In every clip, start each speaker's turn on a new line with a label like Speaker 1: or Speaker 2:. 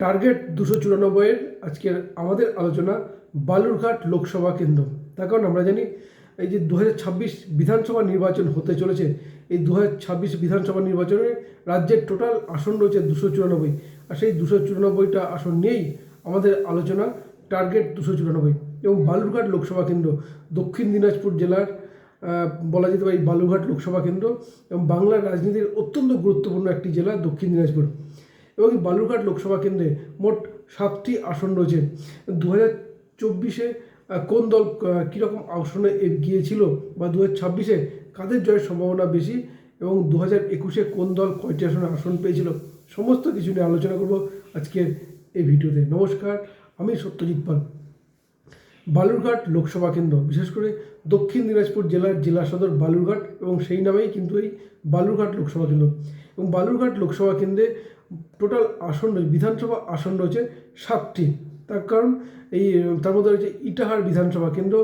Speaker 1: Target দুশো চুরানব্বইয়ের আজকের আমাদের আলোচনা বালুরঘাট লোকসভা কেন্দ্র। তার কারণ আমরা জানি এই যে দু বিধানসভা নির্বাচন হতে চলেছে, এই দু বিধানসভা নির্বাচনে রাজ্যের টোটাল আসন রয়েছে দুশো চুরানব্বই। আর সেই দুশো চুরানব্বইটা আসন নিয়েই আমাদের আলোচনা টার্গেট দুশো চুরানব্বই এবং বালুরঘাট লোকসভা কেন্দ্র। দক্ষিণ দিনাজপুর জেলার বলা যেতে পারে বালুরঘাট লোকসভা কেন্দ্র এবং বাংলার রাজনীতির অত্যন্ত গুরুত্বপূর্ণ একটি জেলা দক্ষিণ দিনাজপুর। এবং বালুরঘাট লোকসভা কেন্দ্রে মোট সাতটি আসন রয়েছে। দু হাজার চব্বিশে কোন দল কীরকম আসনে গিয়েছিল বা দু হাজার ছাব্বিশে কাদের জয়ের সম্ভাবনা বেশি এবং দু হাজার একুশে কোন দল কয়টি আসনে আসন পেয়েছিল? সমস্ত কিছু নিয়ে আলোচনা করব আজকের এই ভিডিওতে। নমস্কার, আমি সত্যজিৎ পাল। বালুরঘাট লোকসভা কেন্দ্র, বিশেষ করে দক্ষিণ দিনাজপুর জেলার জেলা সদর বালুরঘাট এবং সেই নামেই কিন্তু এই বালুরঘাট লোকসভা কেন্দ্র। এবং বালুরঘাট লোকসভা কেন্দ্রে টোটাল আসন রয়েছে বিধানসভা আসন রয়েছে সাতটি। তার কারণ এই, তার মধ্যে রয়েছে ইটাহার বিধানসভা কেন্দ্র,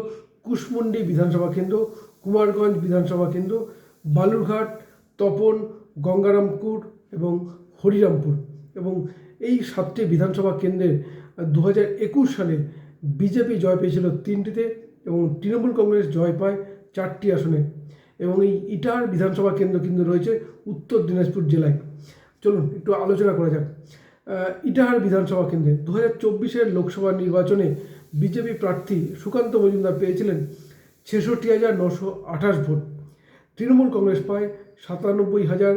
Speaker 1: কুশমুন্ডি বিধানসভা কেন্দ্র, কুমারগঞ্জ বিধানসভা কেন্দ্র, বালুরঘাট, তপন, গঙ্গারামপুর এবং হরিরামপুর। এবং এই সাতটি বিধানসভা কেন্দ্রে দু হাজার একুশ সালে বিজেপি জয় পেয়েছিল তিনটিতে এবং তৃণমূল কংগ্রেস জয় পায় চারটি আসনে। এবং এই ইটার বিধানসভা কেন্দ্র কিন্তু রয়েছে উত্তর দিনাজপুর জেলায়। চলুন, একটু আলোচনা করা যাক। ইটাহার বিধানসভা কেন্দ্রে দু হাজার চব্বিশের লোকসভা নির্বাচনে বিজেপি প্রার্থী সুকান্ত মজুমদার পেয়েছিলেন ছেষট্টি হাজার নশো আঠাশ ভোট। তৃণমূল কংগ্রেস পায় সাতানব্বই হাজার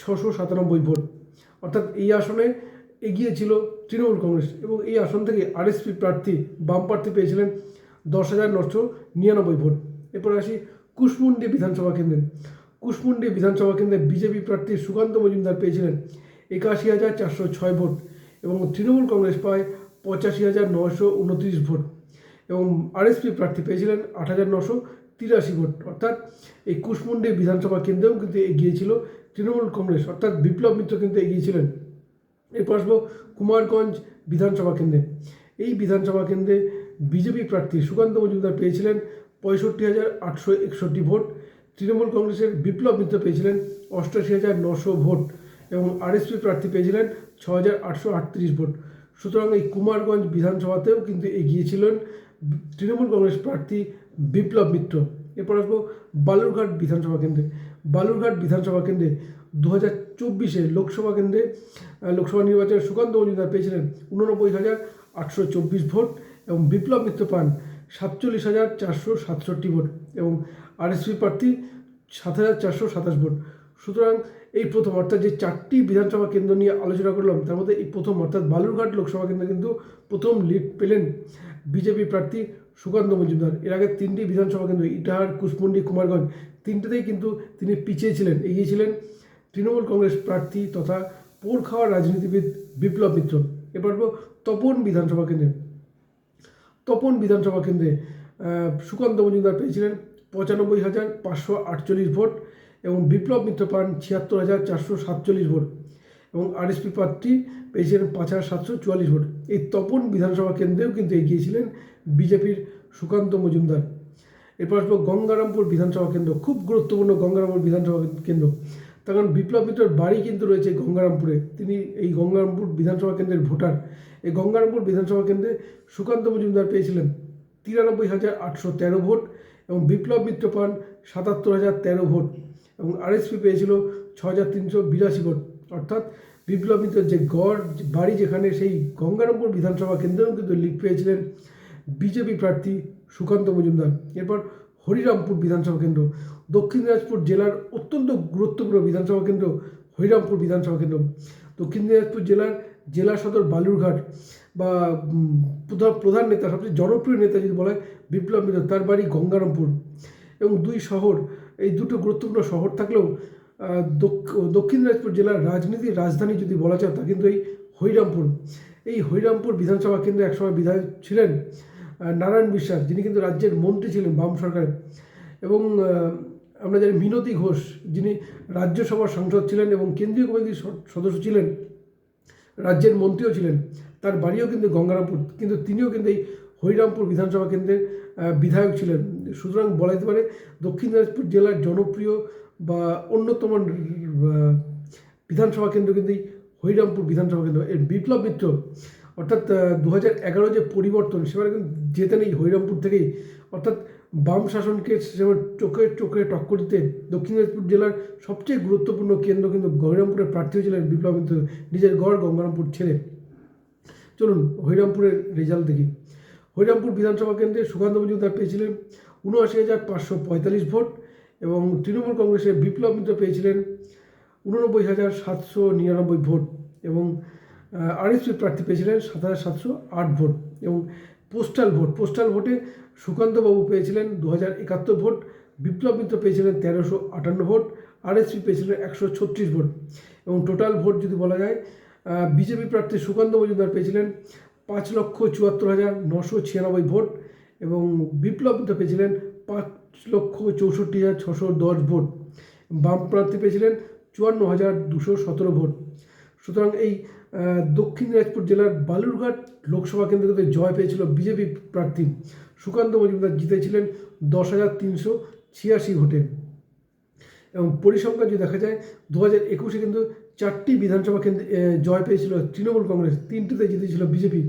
Speaker 1: ছশো সাতানব্বই ভোট। অর্থাৎ এই আসনে এগিয়ে ছিল তৃণমূল কংগ্রেস এবং এই আসন থেকে আরএসপি প্রার্থী বাম প্রার্থী পেয়েছিলেন দশ হাজার নশো নিরানব্বই ভোট। এরপর আসি কুশমুন্ডি বিধানসভা কেন্দ্রে। কুশমুন্ডি বিধানসভা কেন্দ্রে বিজেপি প্রার্থী সুকান্ত মজুমদার পেয়েছিলেন একাশি হাজার চারশো ছয় ভোট এবং তৃণমূল কংগ্রেস পায় পঁচাশি হাজার নশো উনত্রিশ ভোট এবং আরএসপি প্রার্থী পেয়েছিলেন আট হাজার নশো তিরাশি ভোট। অর্থাৎ এই কুশমুন্ডি বিধানসভা কেন্দ্রেও কিন্তু এগিয়েছিল তৃণমূল কংগ্রেস, অর্থাৎ বিপ্লব মিত্র কিন্তু এগিয়েছিলেন। এরপর আসব কুমারগঞ্জ বিধানসভা কেন্দ্রে। এই বিধানসভা কেন্দ্রে বিজেপি প্রার্থী সুকান্ত মজুমদার পেয়েছিলেন পঁয়ষট্টি হাজার আটশো একষট্টি ভোট তৃণমূল কংগ্রেসের বিপ্লব মিত্র পেয়েছিলেন অষ্টাশি হাজার নশো ভোট এবং আরএসপি প্রার্থী পেয়েছিলেন ছ হাজার আটশো আটত্রিশ ভোট। সুতরাং এই কুমারগঞ্জ বিধানসভাতেও কিন্তু এগিয়েছিলেন তৃণমূল কংগ্রেস প্রার্থী বিপ্লব মিত্র। এরপর আসব বালুরঘাট বিধানসভা কেন্দ্রে। বালুরঘাট বিধানসভা কেন্দ্রে দু হাজার চব্বিশে লোকসভা কেন্দ্রে লোকসভা নির্বাচনে সুকান্ত মজুমদার পেয়েছিলেন উননব্বই হাজার আটশো চব্বিশ ভোট এবং বিপ্লব মিত্র পান সাতচল্লিশ হাজার চারশো সাতষট্টি ভোট এবং আরএসপি প্রার্থী সাত হাজার চারশো সাতাশ ভোট। সুতরাং এই প্রথম অর্থাৎ যে চারটি বিধানসভা কেন্দ্র নিয়ে আলোচনা করলাম, তার মধ্যে এই প্রথম অর্থাৎ বালুরঘাট লোকসভা কেন্দ্র কিন্তু প্রথম লিড পেলেন বিজেপি প্রার্থী সুকান্ত মজুমদার। এর আগে তিনটি বিধানসভা কেন্দ্র, ইটাহার, কুশমন্ডি, কুমারগঞ্জ, তিনটেতেই কিন্তু তিনি পিছিয়ে ছিলেন এগিয়ে ছিলেন তৃণমূল কংগ্রেস প্রার্থী তথা পোর খাওয়া রাজনীতিবিদ বিপ্লব মিত্র। এবার তপন বিধানসভা কেন্দ্রে। তপন বিধানসভা কেন্দ্রে সুকান্ত মজুমদার পেয়েছিলেন পঁচানব্বই হাজার পাঁচশো আটচল্লিশ ভোট এবং বিপ্লব মিত্র পান ছিয়াত্তর হাজার চারশো সাতচল্লিশ ভোট এবং আরএসপি প্রার্থী পেয়েছিলেন পাঁচ হাজার সাতশো চুয়াল্লিশ ভোট। এই তপন বিধানসভা কেন্দ্রেও কিন্তু এগিয়েছিলেন বিজেপির সুকান্ত মজুমদার। এরপর আসব গঙ্গারামপুর বিধানসভা কেন্দ্র, খুব গুরুত্বপূর্ণ গঙ্গারামপুর বিধানসভা কেন্দ্র। কারণ বিপ্লব মিত্রর বাড়ি কিন্তু রয়েছে গঙ্গারামপুরে। তিনি এই গঙ্গারামপুর বিধানসভা কেন্দ্রের ভোটার। এই গঙ্গারামপুর বিধানসভা কেন্দ্রে সুকান্ত মজুমদার পেয়েছিলেন তিরানব্বই হাজার আটশো তেরো ভোট এবং বিপ্লব মিত্র পান সাতাত্তর হাজার তেরো ভোট এবং আরএসপি পেয়েছিল ছ হাজার তিনশো বিরাশি ভোট। অর্থাৎ বিপ্লব মিত্রের যে গড় বাড়ি যেখানে সেই গঙ্গারামপুর বিধানসভা কেন্দ্রেও কিন্তু লিড পেয়েছিলেন বিজেপি প্রার্থী সুকান্ত মজুমদার। এরপর হরিরামপুর বিধানসভা কেন্দ্র, দক্ষিণ দিনাজপুর জেলার অত্যন্ত গুরুত্বপূর্ণ বিধানসভা কেন্দ্র, হরিরামপুর বিধানসভা কেন্দ্র। দক্ষিণ দিনাজপুর জেলার জেলা সদর বালুরঘাট বা প্রধান প্রধান নেতা, সবচেয়ে জনপ্রিয় নেতা যদি বলা হয়, বিপ্লব মিত্র, তার বাড়ি গঙ্গারামপুর। এবং দুই শহর, এই দুটো গুরুত্বপূর্ণ শহর থাকলেও দক্ষ- দক্ষিণ দিনাজপুর জেলার রাজনীতির রাজধানী যদি বলা যায়, তা কিন্তু এই হরিরামপুর। এই হরিরামপুর বিধানসভা কেন্দ্রে একসময় বিধায়ক ছিলেন নারায়ণ বিশ্বাস, যিনি কিন্তু রাজ্যের মন্ত্রী ছিলেন বাম সরকারের, এবং আমরা জানি মিনতি ঘোষ, যিনি রাজ্যসভার সাংসদ ছিলেন এবং কেন্দ্রীয় কমিটির সদস্য ছিলেন, রাজ্যের মন্ত্রীও ছিলেন, তার বাড়িও কিন্তু গঙ্গারামপুর, কিন্তু তিনিও কিন্তু এই হরিরামপুর বিধানসভা কেন্দ্রের বিধায়ক ছিলেন। সুতরাং বলা যেতে পারে দক্ষিণ দিনাজপুর জেলার জনপ্রিয় বা অন্যতম বিধানসভা কেন্দ্র কিন্তু এই হরিরামপুর বিধানসভা কেন্দ্র। এর বিপ্লব মিত্র অর্থাৎ দু হাজার এগারো যে পরিবর্তন, সেবারে কিন্তু জেতেন এই হরিরামপুর থেকেই। অর্থাৎ, বাম শাসনকে যেমন চোখে চোখে টক্কর দিতে দক্ষিণ দিনাজপুর জেলার সবচেয়ে গুরুত্বপূর্ণ কেন্দ্র কিন্তু হরিরামপুরের প্রার্থী হয়েছিলেন বিপ্লব নিজের গড় গঙ্গারামপুর ছেড়ে। চলুন, হরিরামপুরের রেজাল্ট দেখি। হরিরামপুর বিধানসভা কেন্দ্রে সুকান্ত মজুমদার পেয়েছিলেন উনআশি হাজার পাঁচশো পঁয়তাল্লিশ ভোট এবং তৃণমূল কংগ্রেসের বিপ্লব মিত্র পেয়েছিলেন উননব্বই হাজার সাতশো নিরানব্বই ভোট এবং আরএসপি প্রার্থী পেয়েছিলেন সাত হাজার সাতশো আট ভোট এবং পোস্টাল ভোট পোস্টাল ভোটে সুকান্তবাবু পেয়েছিলেন দু হাজার একাত্তর ভোট, বিপ্লব মিত্র পেয়েছিলেন তেরোশো আটান্ন ভোট আরএসপি পেয়েছিলেন একশো ছত্রিশ ভোট এবং টোটাল ভোট যদি বলা যায় বিজেপি প্রার্থী সুকান্ত মজুমদার পেয়েছিলেন পাঁচ লক্ষ চুয়াত্তর হাজার নশো ছিয়ানব্বই ভোট এবং বিপ্লব মিত্র পেয়েছিলেন পাঁচ লক্ষ চৌষট্টি হাজার ছশো দশ ভোট বাম প্রার্থী পেয়েছিলেন চুয়ান্ন হাজার দুশো সতেরো ভোট। সুতরাং এই দক্ষিণ দিনাজপুর জেলার বালুরঘাট লোকসভা কেন্দ্র থেকে জয় পেয়েছিল বিজেপি প্রার্থী সুকান্ত মজুমদার, জিতেছিলেন দশ হাজার তিনশো ছিয়াশি ভোটে। এবং পরিসংখ্যান যদি দেখা যায় দু হাজার একুশে কিন্তু চারটি বিধানসভা কেন্দ্রে জয় পেয়েছিল তৃণমূল কংগ্রেস, তিনটিতে জিতেছিল বিজেপি।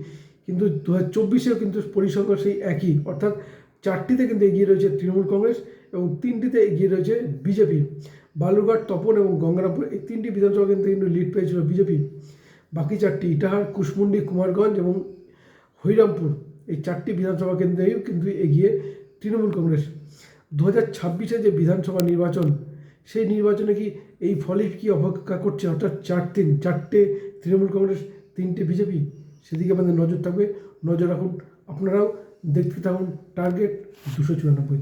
Speaker 1: কিন্তু দু হাজার চব্বিশেও কিন্তু পরিসংখ্যান সেই একই, অর্থাৎ চারটিতে কিন্তু এগিয়ে রয়েছে তৃণমূল কংগ্রেস এবং তিনটিতে এগিয়ে রয়েছে বিজেপি। বালুরঘাট, তপন এবং গঙ্গারামপুর এই তিনটি বিধানসভা কেন্দ্রে কিন্তু লিড পেয়েছিল বিজেপি। বাকি চারটি ইটাহার, কুশমুন্ডি, কুমারগঞ্জ এবং হরিরামপুর। এই চারটি বিধানসভা কেন্দ্রেও কিন্তু এগিয়ে তৃণমূল কংগ্রেস। দু হাজার ছাব্বিশে যে বিধানসভা নির্বাচন, সেই নির্বাচনে কি এই ফলে কি অপেক্ষা করছে? অর্থাৎ চার তিন, চারটে তৃণমূল কংগ্রেস, তিনটে বিজেপি। সেদিকে আমাদের নজর থাকবে। নজর রাখুন, আপনারাও দেখতে থাকুন টার্গেট দুশো চুরানব্বই।